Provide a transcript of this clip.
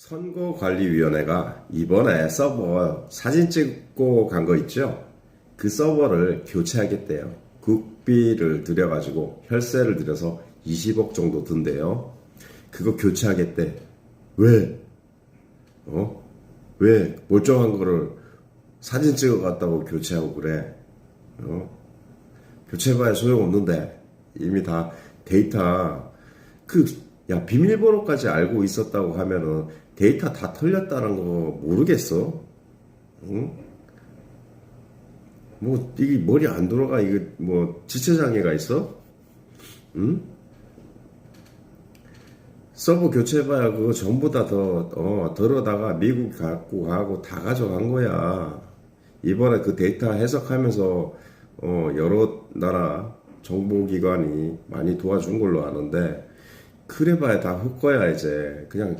선거관리위원회가 이번에 서버 사진 찍고 간 거 있죠? 그 서버를 교체하겠대요. 국비를 들여가지고 혈세를 들여서 20억 정도 든대요. 그거 교체하겠대. 왜? 어? 왜 멀쩡한 거를 사진 찍어 갔다고 교체하고 그래? 어? 교체해봐야 소용없는데 이미 다 데이터 그 야 비밀번호까지 알고 있었다고 하면은 데이터 다 털렸다는 거 모르겠어? 응? 뭐 이게 머리 안 돌아가 이게 뭐 지체장애가 있어? 응? 서버 교체해봐야 그거 전부 다 더 어, 들어다가 미국 갖고 가고 다 가져간 거야. 이번에 그 데이터 해석하면서 어, 여러 나라 정보기관이 많이 도와준 걸로 아는데 그래봐야 다 헛거야 이제. 그냥